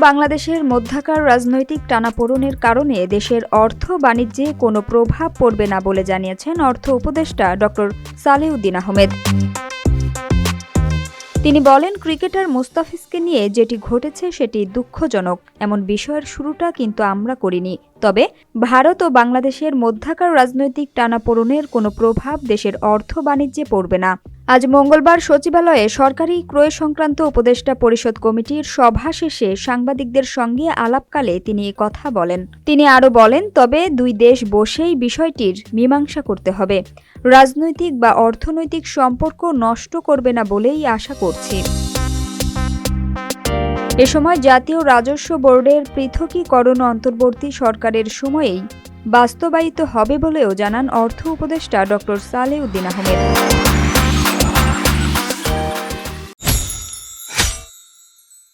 বাংলাদেশের মধ্যাকার রাজনৈতিক টানাপোড়েনের কারণে দেশের অর্থ বাণিজ্যে কোনো প্রভাব পড়বে না বলে জানিয়েছেন অর্থ উপদেষ্টা ড. সালেউদ্দিন আহমেদ। তিনি বলেন, ক্রিকেটার মুস্তাফিজকে নিয়ে যেটি ঘটেছে সেটি দুঃখজনক। এমন বিষয়ের শুরুটা কিন্তু আমরা করিনি। তবে ভারত ও বাংলাদেশের মধ্যাকার রাজনৈতিক টানাপোড়েনের কোনো প্রভাব দেশের অর্থ বাণিজ্যে পড়বে না। আজ মঙ্গলবার সচিবালয়ে সরকারি ক্রয় সংক্রান্ত উপদেষ্টা পরিষদ কমিটির সভা শেষে সাংবাদিকদের সঙ্গে আলাপকালে তিনি কথা বলেন। তিনি আরও বলেন, তবে দুই দেশ বসেই বিষয়টির মীমাংসা করতে হবে। রাজনৈতিক বা অর্থনৈতিক সম্পর্ক নষ্ট করবে না বলেই আশা করছি। এ সময় জাতীয় রাজস্ব বোর্ডের পৃথকীকরণ অন্তর্বর্তী সরকারের সময়েই বাস্তবায়িত হবে বলেও জানান অর্থ উপদেষ্টা ড সালেউদ্দিন আহমেদ।